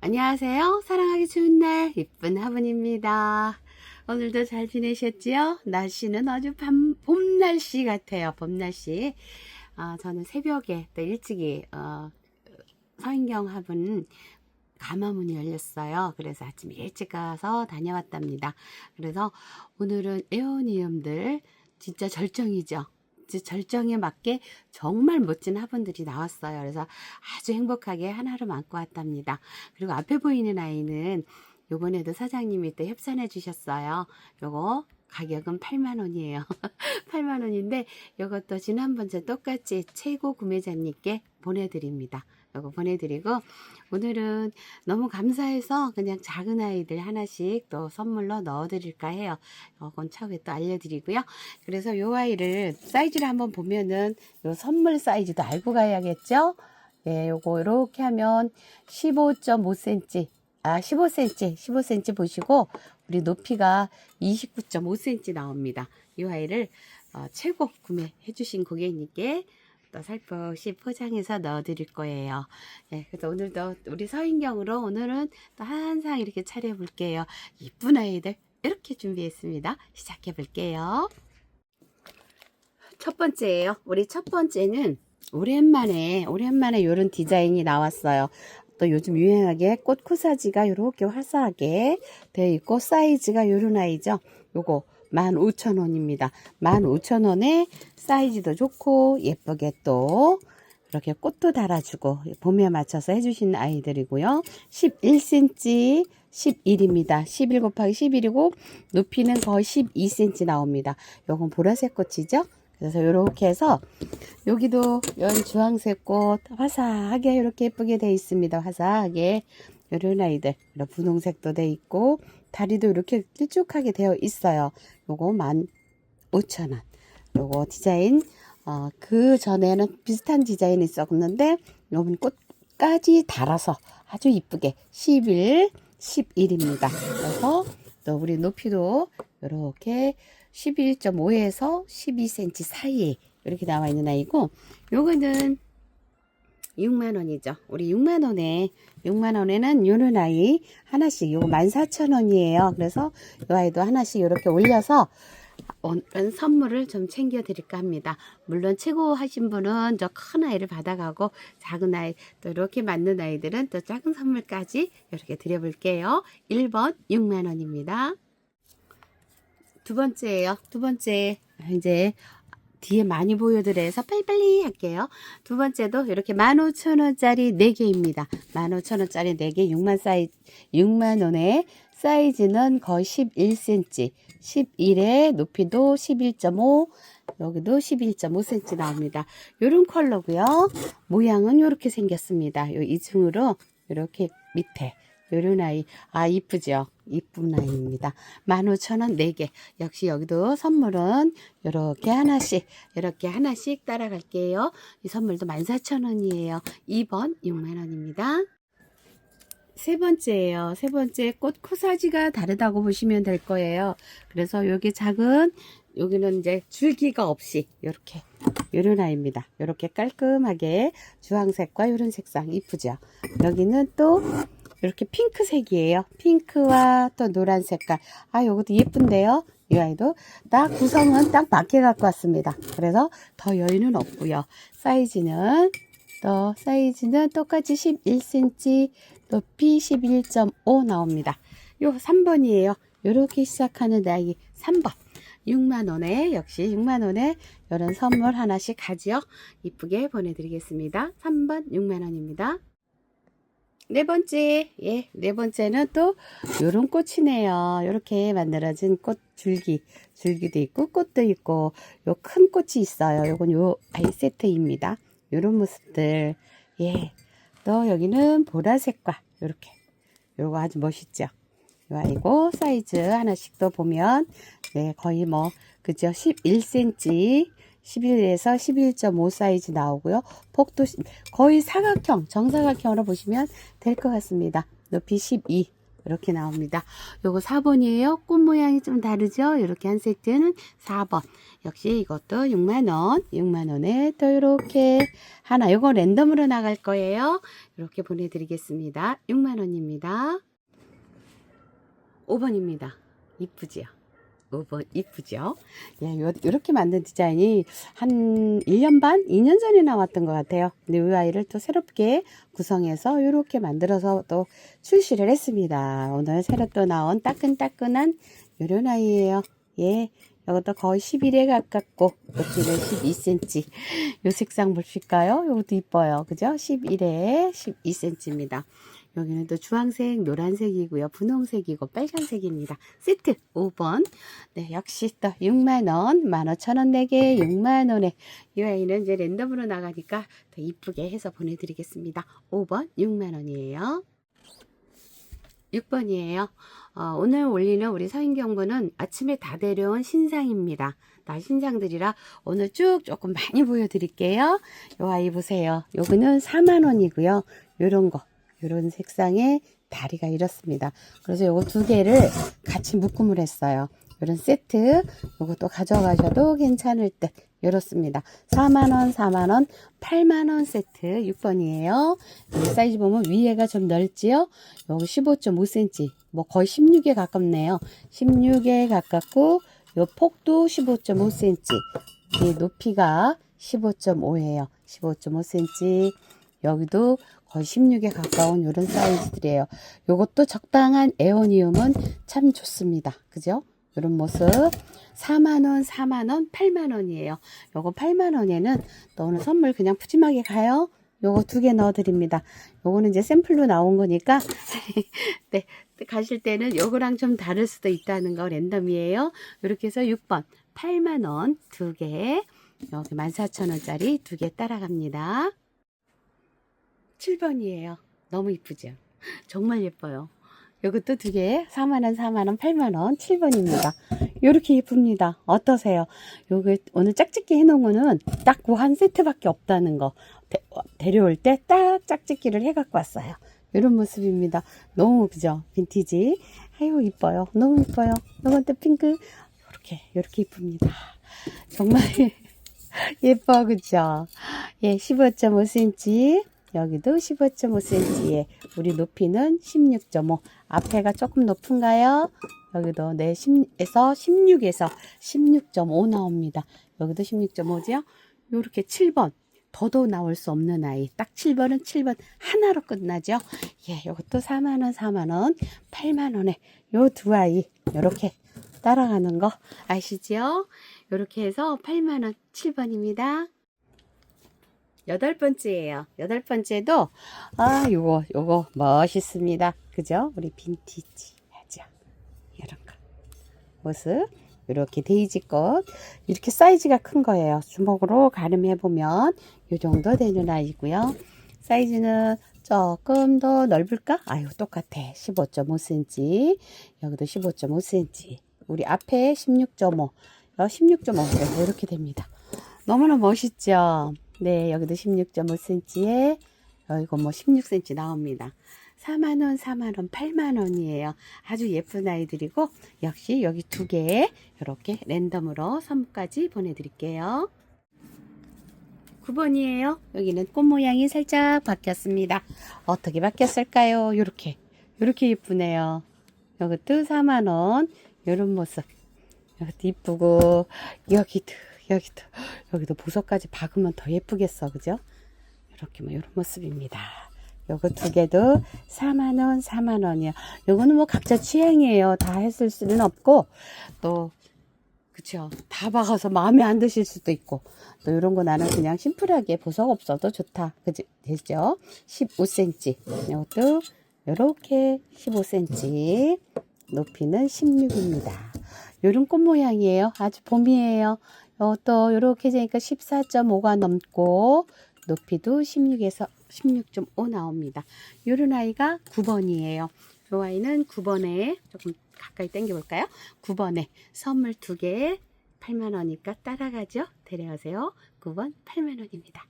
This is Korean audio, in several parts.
안녕하세요. 사랑하기 좋은 날, 이쁜 화분입니다. 오늘도 잘 지내셨지요? 날씨는 아주 밤, 봄 날씨 같아요. 봄 날씨. 아, 저는 새벽에 또 일찍이, 어, 서인경 화분 가마문이 열렸어요. 그래서 아침 일찍 가서 다녀왔답니다. 그래서 오늘은 에오니움들 진짜 절정이죠. 절정에 맞게 정말 멋진 화분들이 나왔어요. 그래서 아주 행복하게 하나로 안고 왔답니다. 그리고 앞에 보이는 아이는 요번에도 사장님이 또 협찬해 주셨어요. 요거 가격은 8만 원이에요. 8만 원인데 요것도 지난번째 똑같이 최고 구매자님께 보내드립니다. 요거 보내드리고 오늘은 너무 감사해서 그냥 작은 아이들 하나씩 또 선물로 넣어드릴까 해요. 요건 차후에 또 알려드리고요. 그래서 요 아이를 사이즈를 한번 보면은 요 선물 사이즈도 알고 가야겠죠? 예, 요거 이렇게 하면 15.5cm, 아 15cm, 15cm 보시고 우리 높이가 29.5cm 나옵니다. 이 아이를 어, 최고 구매해 주신 고객님께 또 살포시 포장해서 넣어드릴 거예요. 예, 그래서 오늘도 우리 서인경으로 오늘은 또 한상 이렇게 차려볼게요. 이쁜 아이들 이렇게 준비했습니다. 시작해 볼게요. 첫 번째예요. 우리 첫 번째는 오랜만에 오랜만에 이런 디자인이 나왔어요. 또 요즘 유행하게 꽃 쿠사지가 이렇게 화사하게 되어 있고 사이즈가 이런 아이죠. 요거 15,000원입니다. 15,000원에 사이즈도 좋고 예쁘게 또 이렇게 꽃도 달아주고 봄에 맞춰서 해주신 아이들이고요. 11cm 11입니다. 11 곱하기 11이고 높이는 거의 12cm 나옵니다. 요건 보라색 꽃이죠. 그래서 이렇게 해서 여기도 연 주황색 꽃 화사하게 이렇게 예쁘게 돼 있습니다. 화사하게 이런 아이들 분홍색도 돼 있고 다리도 이렇게 길쭉하게 되어 있어요. 요거 15,000원. 요거 디자인 어, 그 전에는 비슷한 디자인이 있었는데 요번 꽃까지 달아서 아주 이쁘게 11, 11입니다. 그래서 또 우리 높이도 이렇게 11.5에서 12cm 사이에 이렇게 나와 있는 아이고 요거는 6만원이죠. 우리 6만원에 6만원에는 요런 아이 하나씩 요거 14,000원이에요. 그래서 요 아이도 하나씩 이렇게 올려서 오늘 선물을 좀 챙겨 드릴까 합니다. 물론 최고 하신 분은 저 큰 아이를 받아가고 작은 아이 또 이렇게 맞는 아이들은 또 작은 선물까지 이렇게 드려볼게요. 1번 6만원입니다. 두 번째예요. 두 번째 이제 뒤에 많이 보여드려서 빨리빨리 할게요. 두 번째도 이렇게 15,000원짜리 4개입니다. 15,000원짜리 4개 6만 사이 6만 원에 사이즈는 거의 11cm. 11에 높이도 11.5 여기도 11.5cm 나옵니다. 요런 컬러고요. 모양은 이렇게 생겼습니다. 요 이중으로 이렇게 밑에 요런 아이. 아 이쁘죠? 이쁜 아이입니다. 15,000원 4개. 역시 여기도 선물은 이렇게 하나씩 이렇게 하나씩 따라갈게요. 이 선물도 14,000원이에요. 2번 6만원입니다. 세 번째예요. 세 번째 꽃 코사지가 다르다고 보시면 될 거예요. 그래서 여기 작은 여기는 이제 줄기가 없이 이렇게 요런 아이입니다. 이렇게 깔끔하게 주황색과 이런 색상 이쁘죠. 여기는 또 이렇게 핑크색이에요. 핑크와 또 노란 색깔. 아, 요것도 예쁜데요. 이 아이도 딱 구성은 딱 맞게 갖고 왔습니다. 그래서 더 여유는 없고요. 사이즈는 또 사이즈는 똑같이 11cm, 높이 11.5 나옵니다. 요 3번이에요. 요렇게 시작하는 아이 3번. 6만원에 역시 6만원에 이런 선물 하나씩 가지요. 이쁘게 보내드리겠습니다. 3번 6만원입니다. 네 번째, 예, 네 번째는 또 요런 꽃이네요. 요렇게 만들어진 꽃 줄기, 줄기도 있고 꽃도 있고 요 큰 꽃이 있어요. 요건 요 아이 세트입니다. 요런 모습들, 예. 또 여기는 보라색과 요렇게 요거 아주 멋있죠. 요 아이고 사이즈 하나씩 또 보면 네, 거의 뭐 그죠? 11cm 11에서 11.5 사이즈 나오고요. 폭도 거의 사각형, 정사각형으로 보시면 될 것 같습니다. 높이 12, 이렇게 나옵니다. 요거 4번이에요. 꽃 모양이 좀 다르죠? 이렇게 한 세트는 4번. 역시 이것도 6만원. 6만원에 또 이렇게 하나. 요거 랜덤으로 나갈 거예요. 이렇게 보내드리겠습니다. 6만원입니다. 5번입니다. 이쁘지요? 5번 이쁘죠? 예, 요, 요렇게 만든 디자인이 한 1년 반, 2년 전에 나왔던 것 같아요. 근데 이 아이를 또 새롭게 구성해서 이렇게 만들어서 또 출시를 했습니다. 오늘 새로 또 나온 따끈따끈한 요런 아이예요. 예, 이것도 거의 11에 가깝고 높이는 12cm. 요 색상 보실까요? 요것도 이뻐요. 그죠? 11에 12cm입니다. 여기는 또 주황색, 노란색이고요. 분홍색이고 빨간색입니다. 세트 5번. 네, 역시 또 6만원, 15,000원 내게 6만원에 이 아이는 이제 랜덤으로 나가니까 더 이쁘게 해서 보내드리겠습니다. 5번 6만원이에요. 6번이에요. 어, 오늘 올리는 우리 서인경부는 아침에 다 데려온 신상입니다. 나 신상들이라 오늘 쭉 조금 많이 보여드릴게요. 요 아이 보세요. 요거는 4만원이고요. 요런 거. 요런 색상의 다리가 이렇습니다. 그래서 요거 두 개를 같이 묶음을 했어요. 요런 세트 요것도 가져가셔도 괜찮을 듯 이렇습니다. 4만원, 4만원, 8만원 세트 6번이에요. 사이즈 보면 위에가 좀 넓지요? 요거 15.5cm, 뭐 거의 16에 가깝네요. 16에 가깝고 요 폭도 15.5cm, 이 높이가 15.5예요. 15.5cm. 여기도 거의 16에 가까운 이런 사이즈들이에요. 요것도 적당한 에어니움은 참 좋습니다. 그죠? 이런 모습. 4만원 4만원 8만원이에요. 요거 8만원에는 또 오늘 선물 그냥 푸짐하게 가요. 요거 두 개 넣어 드립니다. 요거는 이제 샘플로 나온 거니까. 네. 가실 때는 요거랑 좀 다를 수도 있다는 거 랜덤이에요. 이렇게 해서 6번 8만원 두개. 여기 14,000원짜리 두 개 따라갑니다 7번이에요 너무 이쁘죠 정말 예뻐요 요것도 두 개, 4만원, 4만원, 8만원, 7번입니다. 요렇게 예쁩니다. 어떠세요? 요거 오늘 짝짓기 해놓은 거는 딱 그 한 세트밖에 없다는 거. 데, 려올 때 딱 짝짓기를 해갖고 왔어요. 요런 모습입니다. 너무 그죠? 빈티지. 아유, 이뻐요. 너무 이뻐요. 요건 또 핑크. 요렇게, 요렇게 이쁩니다. 정말 예뻐, 그죠? 예, 15.5cm. 여기도 15.5cm에 우리 높이는 16.5 앞에가 조금 높은가요? 여기도 네 10에서 16에서 16.5 나옵니다. 여기도 16.5죠? 요렇게 7번 더도 나올 수 없는 아이 딱 7번은 7번 하나로 끝나죠? 예, 요것도 4만원 4만원 8만원에 요 두 아이 요렇게 따라가는 거 아시죠? 요렇게 해서 8만원 7번입니다. 여덟 번째예요. 여덟 번째도 아 요거 요거 멋있습니다. 그죠? 우리 빈티지 하죠. 이런 거 모습 이렇게 데이지꽃 이렇게 사이즈가 큰 거예요. 주먹으로 가름해 보면 요 정도 되는 아이고요. 사이즈는 조금 더 넓을까? 아유 똑같아. 15.5cm 여기도 15.5cm 우리 앞에 16.5 16.5 이렇게 됩니다. 너무나 멋있죠? 네, 여기도 16.5cm에 이거 뭐 16cm 나옵니다. 4만원, 4만원, 8만원이에요. 아주 예쁜 아이들이고, 역시 여기 두 개, 이렇게 랜덤으로 선물까지 보내드릴게요. 9번이에요. 여기는 꽃 모양이 살짝 바뀌었습니다. 어떻게 바뀌었을까요? 요렇게, 요렇게 예쁘네요. 이것도 4만원, 요런 모습. 이것도 이쁘고, 여기도, 여기도 여기도 보석까지 박으면 더 예쁘겠어. 그죠? 이렇게 뭐 이런 모습입니다. 요거 두 개도 4만원 4만원이요 요거는 뭐 각자 취향이에요. 다 했을 수는 없고 또 그쵸. 다 박아서 마음에 안 드실 수도 있고 또 이런 거 나는 그냥 심플하게 보석 없어도 좋다. 그죠 되죠? 15cm 이것도 이렇게 15cm 높이는 16입니다. 요런 꽃 모양이에요. 아주 봄이에요. 어, 또 이렇게 되니까 14.5가 넘고 높이도 16에서 16.5 나옵니다. 요런 아이가 9번이에요. 이 아이는 9번에 조금 가까이 당겨 볼까요? 9번에 선물 2개 8만 원이니까 따라가죠. 데려가세요. 9번 8만 원입니다.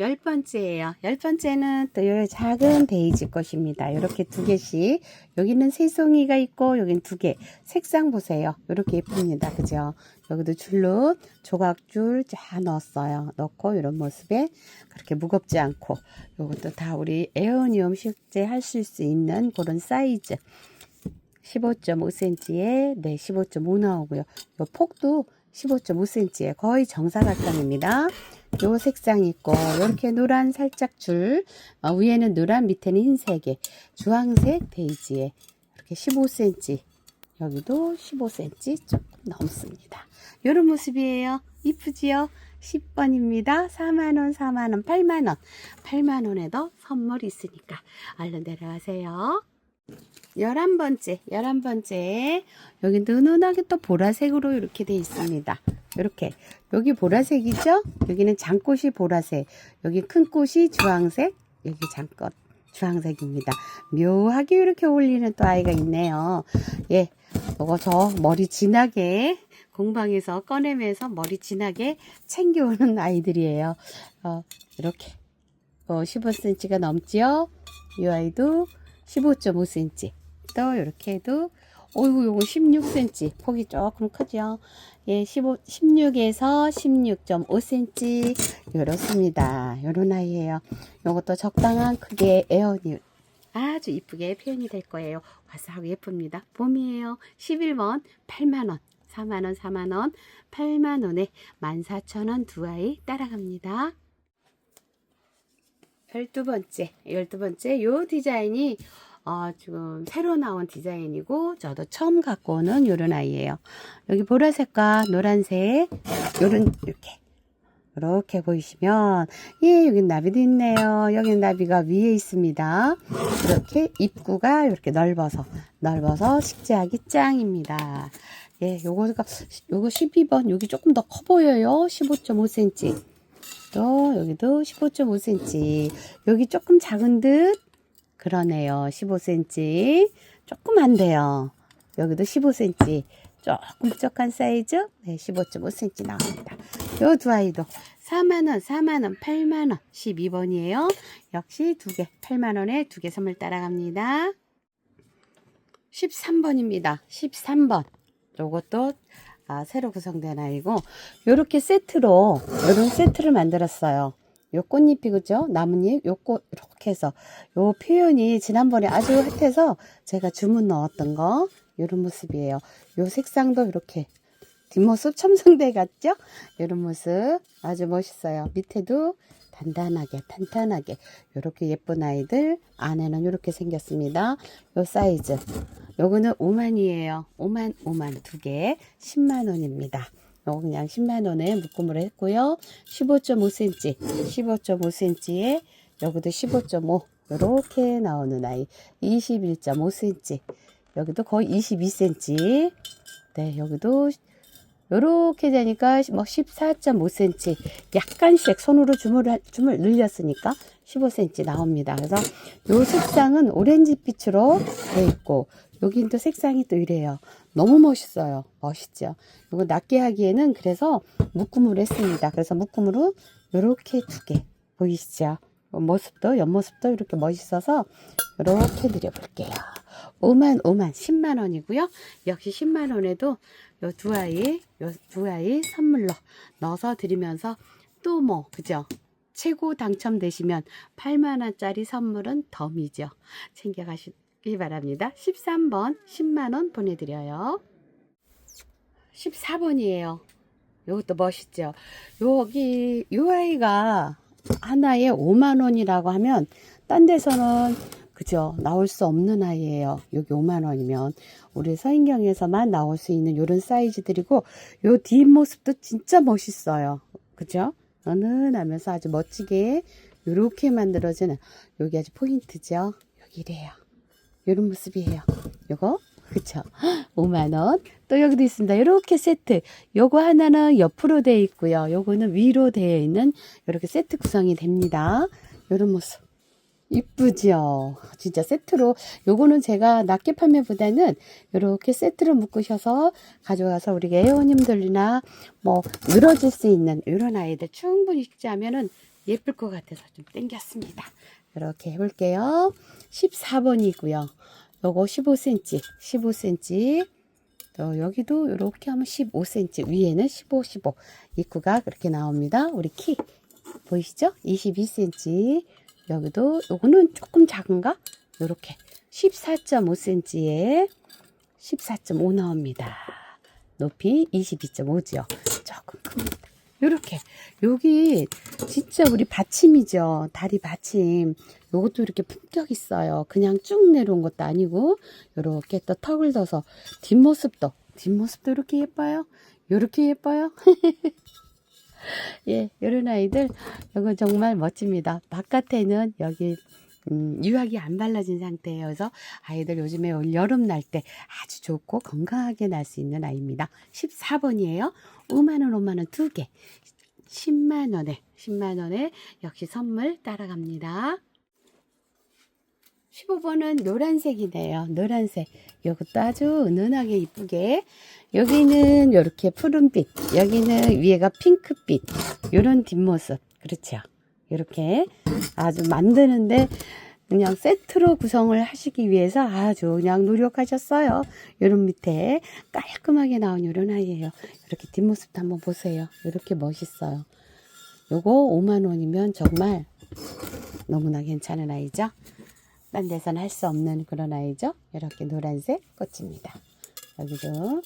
열 번째예요. 열 번째는 또 요 작은 데이지 꽃입니다. 이렇게 두 개씩. 여기는 세 송이가 있고 여긴 두 개. 색상 보세요. 이렇게 예쁩니다. 그죠? 여기도 줄로 조각줄 쫙 넣었어요. 넣고 이런 모습에 그렇게 무겁지 않고 요것도 다 우리 에어니움 식재 하실 수 있는 그런 사이즈. 15.5cm에 네, 15.5 나오고요. 요 폭도 15.5cm에 거의 정사각형입니다. 요 색상 있고 이렇게 노란 살짝 줄 어, 위에는 노란 밑에는 흰색에 주황색 데이지에 이렇게 15cm 여기도 15cm 조금 넘습니다. 이런 모습이에요. 이쁘지요? 10번입니다. 4만원, 4만원, 8만원. 8만원에도 선물이 있으니까 얼른 내려가세요. 11번째, 11번째. 여기 느눈하게 또 보라색으로 이렇게 돼 있습니다. 이렇게. 여기 보라색이죠? 여기는 장꽃이 보라색. 여기 큰 꽃이 주황색. 여기 장꽃 주황색입니다. 묘하게 이렇게 어울리는 또 아이가 있네요. 예. 요거 저 머리 진하게 공방에서 꺼내면서 머리 진하게 챙겨오는 아이들이에요. 어, 이렇게. 어, 15cm가 넘지요? 이 아이도 15.5cm. 또 이렇게 해도 어이구 요거 16cm 폭이 조금 크죠? 예 15, 16에서 16.5cm 요렇습니다. 요런 아이예요. 요것도 적당한 크기의 에어뉴 아주 이쁘게 표현이 될 거예요. 화사하고 예쁩니다. 봄이에요. 11번 8만원. 4만원 4만원. 8만원에 14,000원 두 아이 따라갑니다 12번째 12번째 요 디자인이 어, 지금 새로 나온 디자인이고 저도 처음 갖고 오는 요런 아이예요. 여기 보라색과 노란색 요런 이렇게 이렇게 보이시면 예 여기 나비도 있네요. 여기 나비가 위에 있습니다. 이렇게 입구가 이렇게 넓어서 넓어서 식재하기 짱입니다. 예 요거가 요거 12번 여기 조금 더 커 보여요. 15.5cm. 또 여기도 15.5cm. 여기 조금 작은 듯 그러네요. 15cm. 조금 안 돼요. 여기도 15cm. 조금 부족한 사이즈. 네, 15.5cm 나옵니다. 요 두 아이도 4만원, 4만원, 8만원, 12번이에요. 역시 두 개, 8만원에 두 개 선물 따라갑니다. 13번입니다. 13번. 요것도 아, 새로 구성된 아이고, 요렇게 세트로, 요런 세트를 만들었어요. 요 꽃잎이 그죠? 나뭇잎 요꽃 이렇게 해서 요 표현이 지난번에 아주 핫해서 제가 주문 넣었던 거 요런 모습이에요. 요 색상도 이렇게 뒷모습 첨성대 같죠? 요런 모습 아주 멋있어요. 밑에도 단단하게 탄탄하게 요렇게 예쁜 아이들 안에는 요렇게 생겼습니다. 요 사이즈 요거는 5만이에요. 5만 5만 두 개 10만 원입니다. 요거 그냥 10만 원에 묶음으로 했고요. 15.5cm, 15.5cm에 여기도 15.5 이렇게 나오는 아이 21.5cm 여기도 거의 22cm 네 여기도 요렇게 되니까 뭐 14.5cm 약간씩 손으로 줌을 줌을 늘렸으니까 15cm 나옵니다. 그래서 요 색상은 오렌지빛으로 돼 있고 여긴 또 색상이 또 이래요. 너무 멋있어요. 멋있죠. 이거 낮게 하기에는 그래서 묶음으로 했습니다. 그래서 묶음으로 요렇게 두 개 보이시죠? 모습도 옆모습도 이렇게 멋있어서 이렇게 드려볼게요. 5만 5만 10만 원이고요. 역시 10만 원에도 요 두 아이 요 두 아이 선물로 넣어서 드리면서 또 뭐 그죠? 최고 당첨되시면 8만 원짜리 선물은 덤이죠. 챙겨가시기 바랍니다. 13번 10만 원 보내드려요. 14번이에요. 이것도 멋있죠. 여기 요 아이가 하나에 5만 원이라고 하면 딴 데서는 그죠 나올 수 없는 아이예요. 여기 5만 원이면 우리 서인경에서만 나올 수 있는 이런 사이즈들이고 요 뒷모습도 진짜 멋있어요. 그죠? 은은하면서 아주 멋지게 이렇게 만들어지는 여기 아주 포인트죠. 여기래요. 이런 모습이에요. 요거 그쵸? 5만원. 또 여기도 있습니다. 이렇게 세트. 요거 하나는 옆으로 되어 있고요. 요거는 위로 되어 있는 이렇게 세트 구성이 됩니다. 이런 모습. 이쁘죠? 진짜 세트로. 요거는 제가 낱개 판매보다는 이렇게 세트로 묶으셔서 가져가서 우리 애원님들이나 뭐 늘어질 수 있는 이런 아이들 충분히 식재하면은 예쁠 것 같아서 좀 땡겼습니다. 이렇게 해볼게요. 14번이고요. 요거 15cm, 15cm. 또 여기도 이렇게 하면 15cm, 위에는 15, 15. 입구가 그렇게 나옵니다. 우리 키 보이시죠? 22cm. 여기도 요거는 조금 작은가? 요렇게 14.5cm에 14.5 나옵니다. 높이 22.5죠. 조금 큽니다. 요렇게 여기 진짜 우리 받침이죠. 다리 받침. 요것도 이렇게 품격 있어요. 그냥 쭉 내려온 것도 아니고 요렇게 또 턱을 둬서 뒷모습도 뒷모습도 이렇게 예뻐요. 요렇게 예뻐요. 예, 요런 아이들 이거 정말 멋집니다. 바깥에는 여기 음, 유약이 안 발라진 상태여서 아이들 요즘에 올 여름 날 때 아주 좋고 건강하게 날 수 있는 아이입니다. 14번이에요. 5만원, 5만원 두 개. 10만원에, 10만원에 역시 선물 따라갑니다. 15번은 노란색이네요. 노란색. 이것도 아주 은은하게 이쁘게. 여기는 이렇게 푸른빛, 여기는 위에가 핑크빛. 요런 뒷모습. 그렇죠. 이렇게 아주 만드는데 그냥 세트로 구성을 하시기 위해서 아주 그냥 노력하셨어요. 요런 밑에 깔끔하게 나온 요런 아이예요. 이렇게 뒷모습도 한번 보세요. 이렇게 멋있어요. 요거 5만 원이면 정말 너무나 괜찮은 아이죠. 딴 데서는 할 수 없는 그런 아이죠. 이렇게 노란색 꽃입니다. 여기도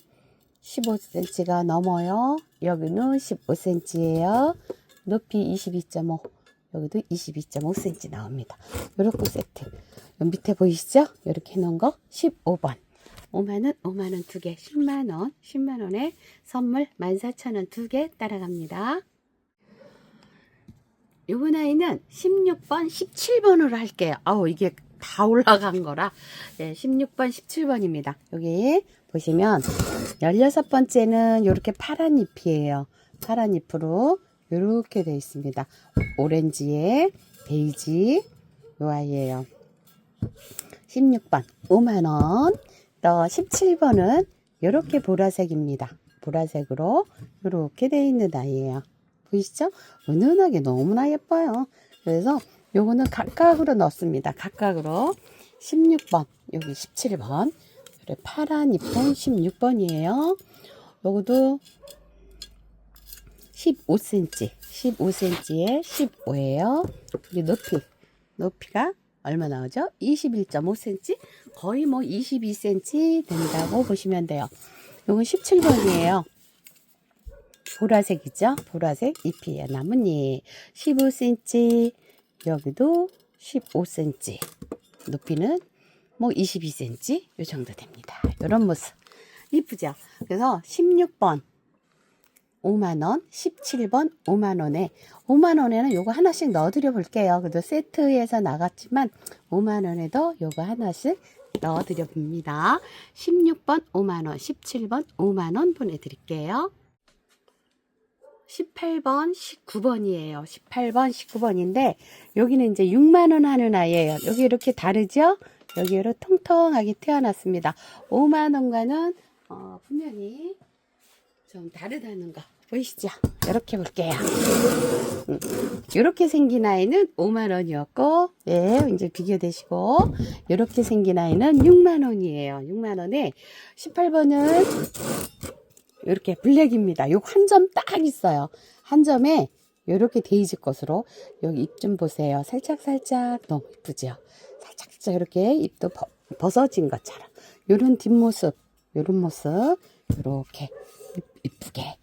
15cm가 넘어요. 여기는 15cm예요. 높이 22.5. 여기도 22.5cm 나옵니다. 요렇게 세트. 요 밑에 보이시죠? 이렇게 해놓은 거 15번. 5만원, 5만원 두 개, 10만원, 10만원에 선물 14,000원 두 개 따라갑니다. 요번 아이는 16번, 17번으로 할게요. 아우, 이게 다 올라간 거라. 네, 16번, 17번입니다. 여기 보시면 16번째는 이렇게 파란 잎이에요. 파란 잎으로 이렇게 되어 있습니다. 오렌지에 베이지 요 아이예요. 16번 5만원 또 17번은 이렇게 보라색입니다. 보라색으로 이렇게 되어 있는 아이예요. 보이시죠? 은은하게 너무나 예뻐요. 그래서 요거는 각각으로 넣습니다. 각각으로 16번 여기 17번 그래 파란 잎은 16번이에요. 요것도 15cm, 15cm에 15예요. 우리 높이, 높이가 얼마 나오죠? 21.5cm, 거의 뭐 22cm 된다고 보시면 돼요. 이건 17번이에요. 보라색이죠? 보라색 잎이에요. 나뭇잎 15cm, 여기도 15cm, 높이는 뭐 22cm 요 정도 됩니다. 이런 모습 이쁘죠? 그래서 16번 5만원, 17번 5만원에 5만원에는 요거 하나씩 넣어드려 볼게요. 그래도 세트에서 나갔지만 5만원에도 요거 하나씩 넣어드려 봅니다. 16번 5만원, 17번 5만원 보내드릴게요. 18번, 19번이에요. 18번, 19번인데 여기는 이제 6만 원 하는 아이예요. 여기 이렇게 다르죠? 여기로 통통하게 태어났습니다. 5만 원과는 어, 분명히 좀 다르다는 거 보이시죠? 이렇게 볼게요. 음, 이렇게 생긴 아이는 5만 원이었고, 예, 이제 비교되시고, 이렇게 생긴 아이는 6만 원이에요. 6만 원에 18번은 이렇게 블랙입니다. 요 한 점 딱 있어요. 한 점에 이렇게 데이지 꽃으로 여기 입 좀 보세요. 살짝 살짝 너무 이쁘죠? 살짝 살짝 이렇게 입도 버, 벗어진 것처럼 요런 뒷모습, 요런 모습 이렇게 이쁘게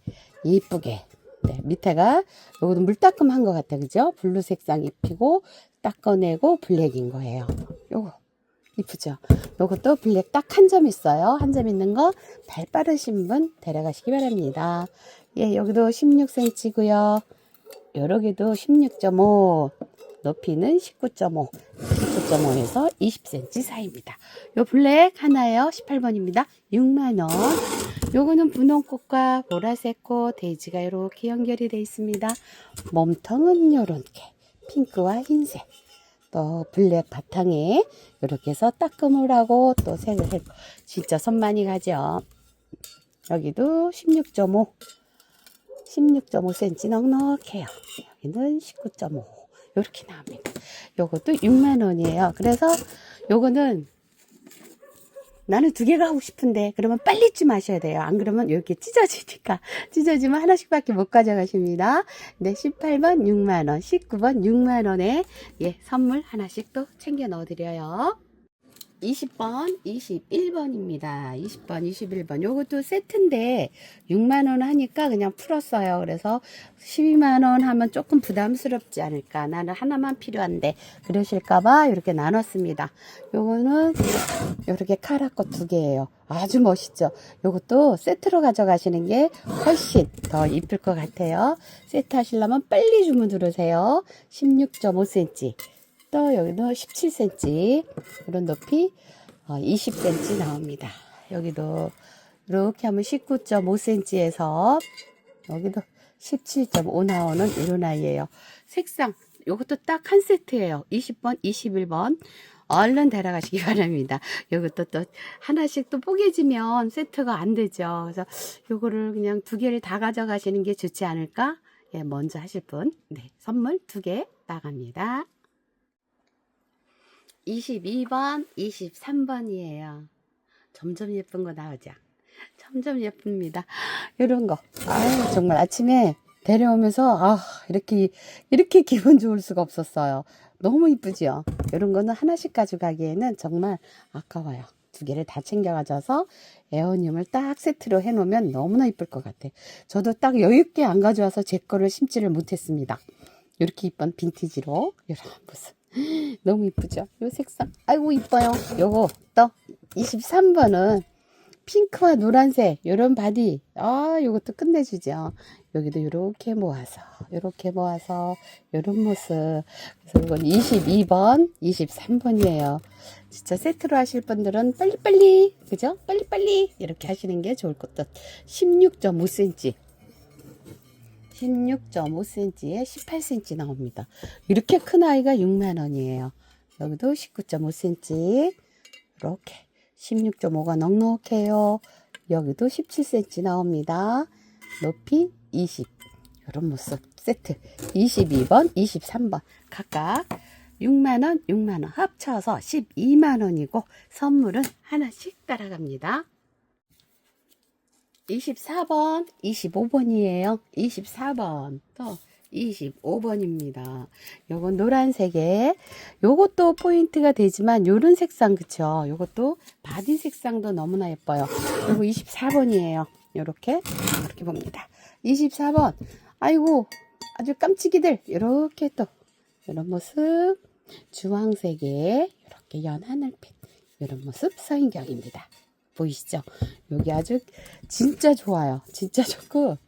이쁘게 네, 밑에가 요것도 물따끔한 것 같아 그죠? 블루 색상 입히고 닦아내고 블랙인 거예요. 요거 이쁘죠? 요것도 블랙 딱 한 점 있어요. 한 점 있는 거 발 빠르신 분 데려가시기 바랍니다. 예, 여기도 16cm고요. 요러기도 16.5 높이는 19.5 19.5에서 20cm 사이입니다. 요 블랙 하나요 18번입니다. 6만원 요거는 분홍꽃과 보라색 꽃 데이지가 이렇게 연결이 되어 있습니다. 몸통은 요렇게 핑크와 흰색 또 블랙 바탕에 이렇게 해서 따끔을 하고 또 색을 해 진짜 손 많이 가죠. 여기도 16.5 16.5cm 넉넉해요. 여기는 19.5 이렇게 나옵니다. 요것도 6만 원이에요. 그래서 요거는 나는 두 개가 하고 싶은데 그러면 빨리쯤 하셔야 돼요. 안 그러면 이렇게 찢어지니까 찢어지면 하나씩밖에 못 가져가십니다. 네, 18번 6만 원, 19번 6만 원에 예, 선물 하나씩 또 챙겨 넣어 드려요. 20번, 21번입니다. 20번, 21번. 요것도 세트인데 6만 원 하니까 그냥 풀었어요. 그래서 12만 원 하면 조금 부담스럽지 않을까. 나는 하나만 필요한데 그러실까봐 이렇게 나눴습니다. 요거는 이렇게 카라꽃 두 개예요. 아주 멋있죠. 요것도 세트로 가져가시는 게 훨씬 더 이쁠 것 같아요. 세트 하시려면 빨리 주문 들으세요. 16.5cm. 또 여기도 17cm. 이런 높이 20cm 나옵니다. 여기도 이렇게 하면 19.5cm에서 여기도 17.5 나오는 이런 아이예요. 색상 이것도 딱 한 세트예요. 20번, 21번. 얼른 데려가시기 바랍니다. 이것도 또 하나씩 또 뽀개지면 세트가 안 되죠. 그래서 요거를 그냥 두 개를 다 가져가시는 게 좋지 않을까? 예, 먼저 하실 분. 네, 선물 두 개 나갑니다. 22번, 23번이에요. 점점 예쁜 거 나오죠? 점점 예쁩니다. 이런 거. 아유, 정말 아침에 데려오면서, 아, 이렇게, 이렇게 기분 좋을 수가 없었어요. 너무 이쁘죠? 이런 거는 하나씩 가져가기에는 정말 아까워요. 두 개를 다 챙겨가져서 에어늄을 딱 세트로 해놓으면 너무나 이쁠 것 같아. 저도 딱 여유있게 안 가져와서 제 거를 심지를 못했습니다. 이렇게 이쁜 빈티지로 이런 모습. 너무 이쁘죠? 요 색상. 아이고 이뻐요. 요거 또 23번은 핑크와 노란색 요런 바디. 아, 요것도 끝내주죠. 여기도 이렇게 모아서 이렇게 모아서 요런 모습. 그래서 이건 22번, 23번이에요. 진짜 세트로 하실 분들은 빨리빨리 그죠? 빨리빨리 이렇게 하시는 게 좋을 것 같아. 16.5cm. 16.5cm에 18cm 나옵니다. 이렇게 큰 아이가 6만 원이에요. 여기도 19.5cm. 이렇게 16.5가 넉넉해요. 여기도 17cm 나옵니다. 높이 20. 이런 모습 세트. 22번, 23번 각각 6만 원, 6만 원 합쳐서 12만 원이고 선물은 하나씩 따라갑니다. 24번, 25번이에요. 24번, 또 25번입니다. 요건 노란색에, 요것도 포인트가 되지만, 요런 색상, 그쵸? 요것도 바디 색상도 너무나 예뻐요. 요거 24번이에요. 요렇게, 이렇게 봅니다. 24번, 아이고, 아주 깜찍이들, 요렇게 또, 이런 모습, 주황색에, 이렇게 연한 얼핏, 이런 모습 서인경입니다. 보이시죠? 여기 아주 진짜 좋아요. 진짜 좋고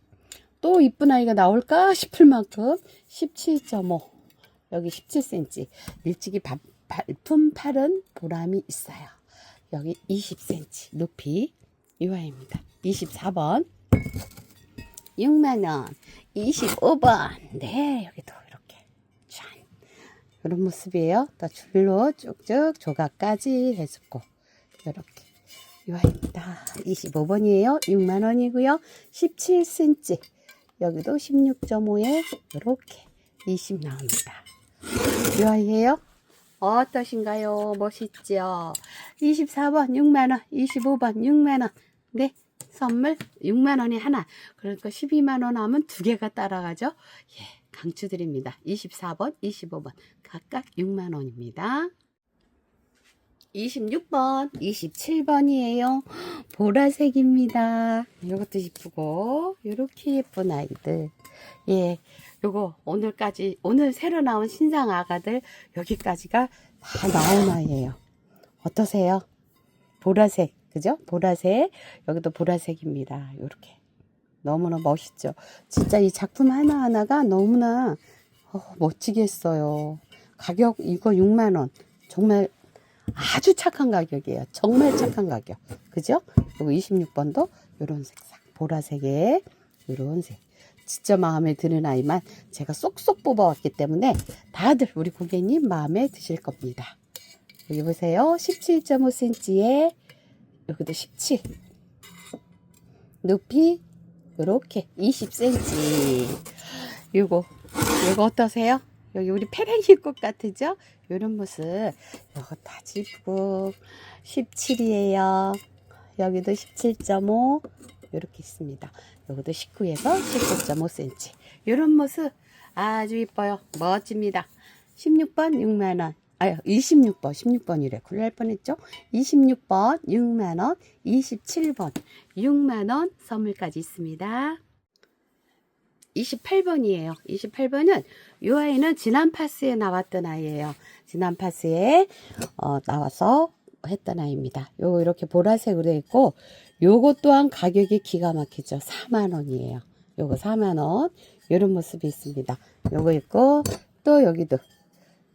또 이쁜 아이가 나올까 싶을 만큼 17.5 여기 17cm 일찍이 바, 발품 팔은 보람이 있어요. 여기 20cm 높이 이 아이입니다. 24번 6만원 25번 네 여기도 이렇게 짠 이런 모습이에요. 또 줄로 쭉쭉 조각까지 해주고 이렇게 요아입니다. 25번이에요. 6만원이고요. 17cm. 여기도 16.5에 이렇게 20 나옵니다. 요아이에요. 어떠신가요? 멋있죠? 24번 6만원, 25번 6만원. 네, 선물 6만원에 하나. 그러니까 12만원 하면 두 개가 따라가죠? 예, 강추드립니다. 24번, 25번. 각각 6만원입니다. 26번, 27번이에요. 보라색입니다. 이것도 이쁘고, 이렇게 예쁜 아이들. 예, 요거 오늘까지, 오늘 새로 나온 신상 아가들 여기까지가 다 나온 아이예요. 어떠세요? 보라색, 그죠? 보라색. 여기도 보라색입니다. 이렇게. 너무나 멋있죠? 진짜 이 작품 하나하나가 너무나 어, 멋지게 했어요. 가격 이거 6만원. 정말 아주 착한 가격이에요. 정말 착한 가격. 그죠? 그리고 26번도 이런 색상. 보라색에 이런 색. 진짜 마음에 드는 아이만 제가 쏙쏙 뽑아왔기 때문에 다들 우리 고객님 마음에 드실 겁니다. 여기 보세요. 17.5cm에 여기도 17. 높이 요렇게 20cm. 요거, 요거 어떠세요? 여기 우리 페랭이 꽃 같으죠? 요런 모습. 요거 다 짚고 17이에요. 여기도 17.5. 요렇게 있습니다. 요것도 19에서 19.5cm. 요런 모습 아주 이뻐요. 멋집니다. 16번 6만원. 아유, 26번, 16번이래. 굴날 뻔했죠? 26번 6만원, 27번 6만원 선물까지 있습니다. 28번이에요. 28번은 이 아이는 지난 파스에 나왔던 아이예요. 지난 파스에 어, 나와서 했던 아이입니다. 요거 이렇게 보라색으로 돼 있고 요거 또한 가격이 기가 막히죠. 4만 원이에요. 요거 4만 원. 이런 모습이 있습니다. 요거 있고 또 여기도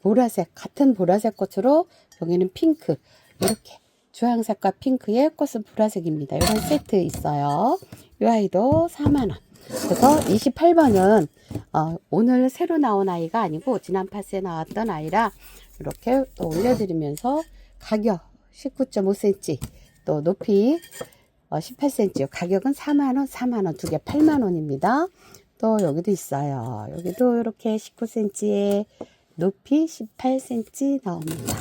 보라색 같은 보라색 꽃으로 여기는 핑크 이렇게 주황색과 핑크의 꽃은 보라색입니다. 이런 세트 있어요. 이 아이도 4만 원. 그래서 28번은 어, 오늘 새로 나온 아이가 아니고 지난 파스에 나왔던 아이라 이렇게 또 올려드리면서 가격 19.5cm 또 높이 어, 18cm 가격은 4만원 4만원 두 개 8만원입니다. 또 여기도 있어요. 여기도 이렇게 19cm에 높이 18cm 나옵니다.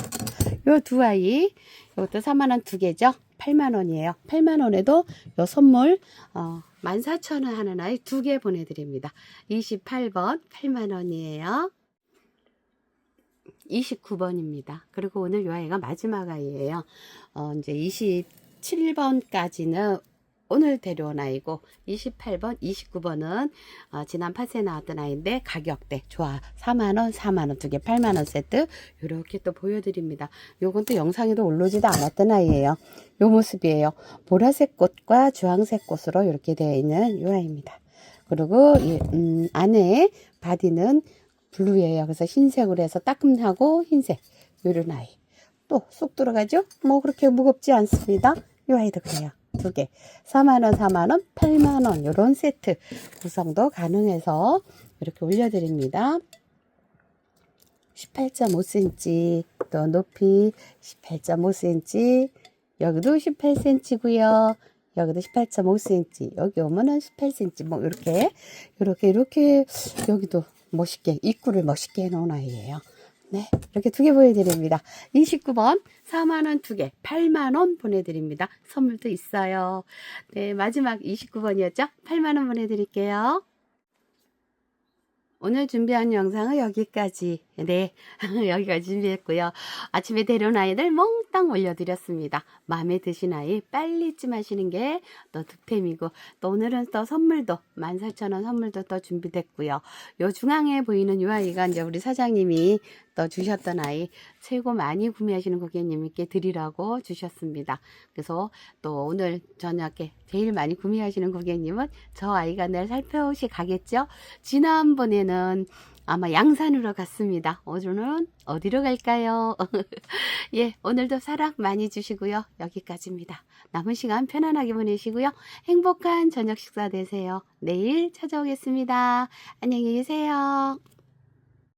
요 두 아이 이것도 4만원 두 개죠? 8만원이에요. 8만원에도 요 선물 어, 14,000원 하는 아이 두 개 보내드립니다 28번 8만원이에요 29번입니다. 그리고 오늘 요 아이가 마지막 아이예요. 어, 이제 27번까지는 오늘 데려온 아이고 28번, 29번은 어, 지난 파스에 나왔던 아이인데 가격대 좋아 4만원, 4만원 두 개 8만원 세트 이렇게 또 보여드립니다. 요건 또 영상에도 올라오지도 않았던 아이예요. 요 모습이에요. 보라색 꽃과 주황색 꽃으로 이렇게 되어 있는 요 아이입니다. 그리고 이, 음, 안에 바디는 블루예요. 그래서 흰색으로 해서 따끔하고 흰색 요런 아이. 또 쏙 들어가죠? 뭐 그렇게 무겁지 않습니다. 이 아이도 그래요. 두 개. 4만원, 4만원, 8만원 요런 세트 구성도 가능해서 이렇게 올려드립니다. 18.5cm 또 높이 18.5cm 여기도 18cm고요. 여기도 18.5cm 여기 오면은 18cm 뭐 이렇게 이렇게 이렇게 여기도 멋있게 입구를 멋있게 해놓은 아이예요. 네, 이렇게 두 개 보여드립니다. 29번 4만원 두 개, 8만원 보내드립니다. 선물도 있어요. 네, 마지막 29번이었죠? 8만원 보내드릴게요. 오늘 준비한 영상은 여기까지. 네, 여기까지 준비했고요. 아침에 데려온 아이들 몽땅 올려드렸습니다. 마음에 드신 아이 빨리쯤 하시는 게 또 득템이고, 또 오늘은 또 선물도 14,000원 선물도 또 준비됐고요. 요 중앙에 보이는 요 아이가 이제 우리 사장님이 또 주셨던 아이 최고 많이 구매하시는 고객님께 드리라고 주셨습니다. 그래서 또 오늘 저녁에 제일 많이 구매하시는 고객님은 저 아이가 내일 살펴오시 가겠죠? 지난번에는 아마 양산으로 갔습니다. 오늘은 어디로 갈까요? 예, 오늘도 사랑 많이 주시고요. 여기까지입니다. 남은 시간 편안하게 보내시고요. 행복한 저녁 식사 되세요. 내일 찾아오겠습니다. 안녕히 계세요.